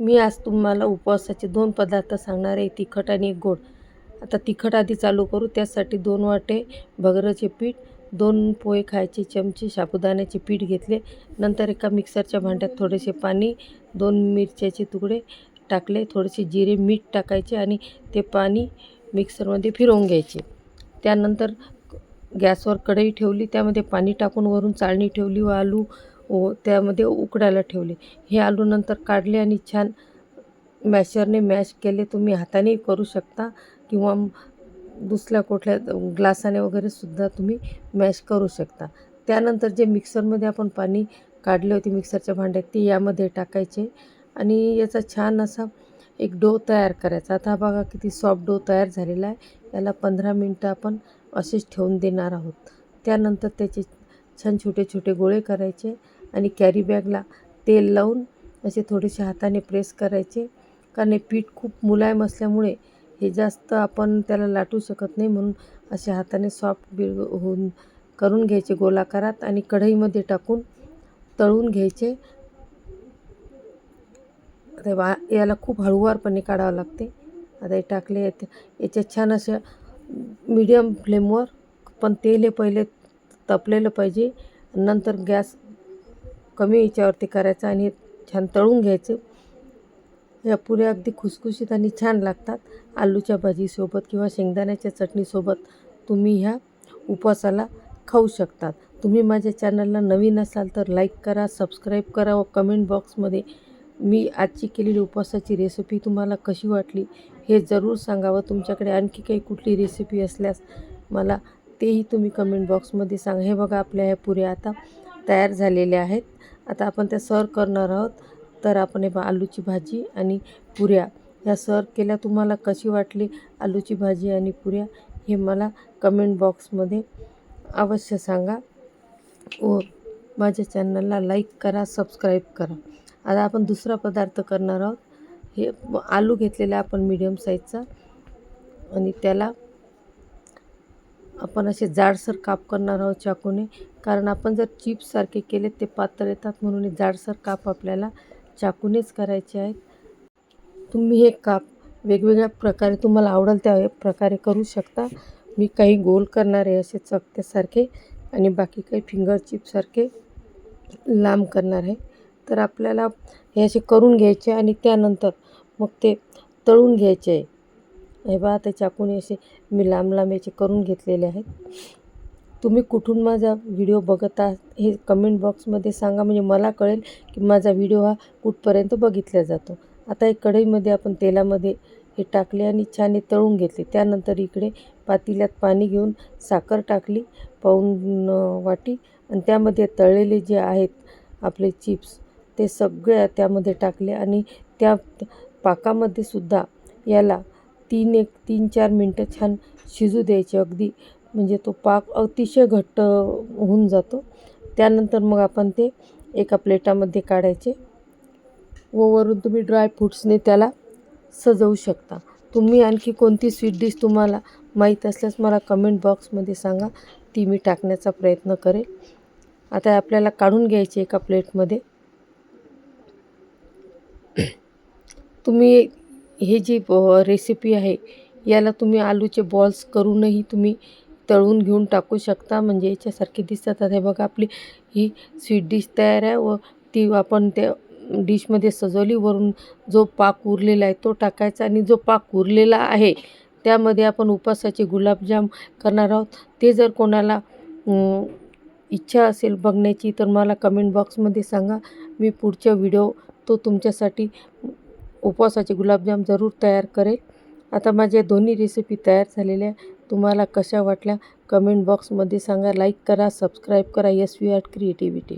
मी आज तुम्हाला उपवासाचे दोन पदार्थ सांगणार आहे तिखट आणि एक गोड. आता तिखट आधी चालू करू त्यासाठी दोन वाटे भगरचे पीठ दोन पोहे खायचे चमचे साबुदाण्याचे पीठ घेतले. नंतर एका मिक्सरच्या भांड्यात थोडेसे पाणी दोन मिरच्याचे तुकडे टाकले थोडेसे जिरे मीठ टाकायचे आणि ते पाणी मिक्सरमध्ये फिरवून घ्यायचे. त्यानंतर गॅसवर कढई ठेवली त्यामध्ये पाणी टाकून वरून चाळणी ठेवली व आलू व त्यामध्ये उकडायला ठेवले. हे आलू नंतर काढले आणि छान मॅशरने मॅश केले. तुम्ही हातानेही करू शकता किंवा दुसऱ्या कुठल्या ग्लासाने वगैरे सुद्धा तुम्ही मॅश करू शकता. त्यानंतर जे मिक्सरमध्ये आपण पाणी काढले होते मिक्सरच्या भांड्यात ते यामध्ये टाकायचे आणि याचा छान असा एक डो तयार करायचा. आता बघा किती सॉफ्ट डो तयार झालेला आहे. याला पंधरा मिनटं आपण असेच ठेवून देणार आहोत. त्यानंतर त्याचे छान छोटे छोटे गोळे करायचे. आणि कॅरी बॅगला तेल लावून असे थोडेसे हाताने प्रेस करायचे. कारण हे पीठ खूप मुलायम असल्यामुळे हे जास्त आपण त्याला लाटू शकत नाही म्हणून असे हाताने सॉफ्ट बिर होऊन करून घ्यायचे गोलाकारात आणि कढईमध्ये टाकून तळून घ्यायचे. आता वा याला खूप हळूवारपणे काढावं लागते. आता हे टाकले याच्यात छान अशा मीडियम फ्लेमवर पण तेल हे पहिले तपलेलं पाहिजे. नंतर गॅस कमी याच्यावरती करायचं आणि छान तळून घ्यायचे. या पुऱ्या अगदी खुसखुशीत आणि छान लागतात. आलूच्या भाजीसोबत किंवा शेंगदाण्याच्या चटणीसोबत तुम्ही ह्या उपवासाला खाऊ शकतात. तुम्ही माझ्या चॅनलला नवीन असाल तर लाईक करा सबस्क्राईब करा व कमेंट बॉक्समध्ये मी आजची केलेली उपवासाची रेसिपी तुम्हाला कशी वाटली हे जरूर सांगा व तुमच्याकडे आणखी काही कुठली रेसिपी असल्यास मला तेही तुम्ही कमेंट बॉक्समध्ये सांगा. हे बघा आपल्या ह्या पुऱ्या आता तयार झालेल्या आहेत. आता आपण त्या सर्व करणार आहोत. तर आपण हे बा आलूची भाजी आणि पुऱ्या. ह्या सर्व केल्या तुम्हाला कशी वाटली आलूची भाजी आणि पुऱ्या हे मला कमेंट बॉक्समध्ये अवश्य सांगा. व माझ्या चॅनलला लाईक करा सबस्क्राईब करा. आता आपण दुसरा पदार्थ करणार आहोत. हे आलू घेतलेला आपण मीडियम साईजचा आणि त्याला आपण असे जाडसर काप करणार आहोत चाकूने. कारण आपण जर चिप्ससारखे केले ते पातळ येतात म्हणून हे जाडसर काप आपल्याला चाकूनेच करायचे आहेत. तुम्ही हे काप वेगवेगळ्या प्रकारे तुम्हाला आवडेल त्या प्रकारे करू शकता. मी काही गोल करणार आहे असे चकत्यासारखे आणि बाकी काही फिंगर चिपसारखे लांब करणार आहे. तर आपल्याला हे असे करून घ्यायचे आणि त्यानंतर मग ते तळून घ्यायचे. आहे हे बा ते चाकूने असे मी लांब लांब याचे करून घेतलेले आहेत. तुम्ही कुठून माझा व्हिडिओ बघत आहात हे कमेंट बॉक्समध्ये सांगा म्हणजे मला कळेल की माझा व्हिडिओ हा कुठपर्यंत बघितला जातो. आता एक कढईमध्ये आपण तेलामध्ये हे टाकले आणि छान हे तळून घेतले. त्यानंतर इकडे पातेल्यात पाणी घेऊन साखर टाकली पाहून वाटी आणि त्यामध्ये तळलेले जे आहेत आपले चिप्स ते सगळ्या त्यामध्ये टाकले आणि त्या पाकामध्ये सुद्धा याला तीन एक तीन चार मिनटं छान शिजू द्यायचे अगदी. म्हणजे तो पाक अतिशय घट्ट होऊन जातो. त्यानंतर मग आपण ते एका प्लेटामध्ये काढायचे. व वरून तुम्ही ड्रायफ्रूट्सने त्याला सजवू शकता. तुम्ही आणखी कोणती स्वीट डिश तुम्हाला माहीत असल्यास मला कमेंट बॉक्समध्ये सांगा. ती मी टाकण्याचा प्रयत्न करेल आता आपल्याला काढून घ्यायचे एका प्लेटमध्ये. तुम्ही हे जी रेसिपी आहे याला तुम्ही आलूचे बॉल्स करूनही तुम्ही तळून घेऊन टाकू शकता. म्हणजे याच्यासारखे दिसतात. हे बघा आपली ही स्वीट डिश तयार आहे व ती आपण त्या डिशमध्ये सजवली. वरून जो पाक उरलेला आहे तो टाकायचा आणि जो पाक उरलेला आहे त्यामध्ये आपण उपासाचे गुलाबजाम करणार आहोत. ते जर कोणाला इच्छा असेल बघण्याची तर मला कमेंट बॉक्समध्ये सांगा. मी पुढच्या व्हिडिओ तो तुमच्यासाठी उपवासाचे गुलाबजाम जरूर तयार करेल. आता माझ्या दोन्ही रेसिपी तयार झालेल्या तुम्हाला कशा वाटल्या? कमेंट बॉक्समध्ये सांगा. लाईक करा सबस्क्राईब करा. Yes we art creativity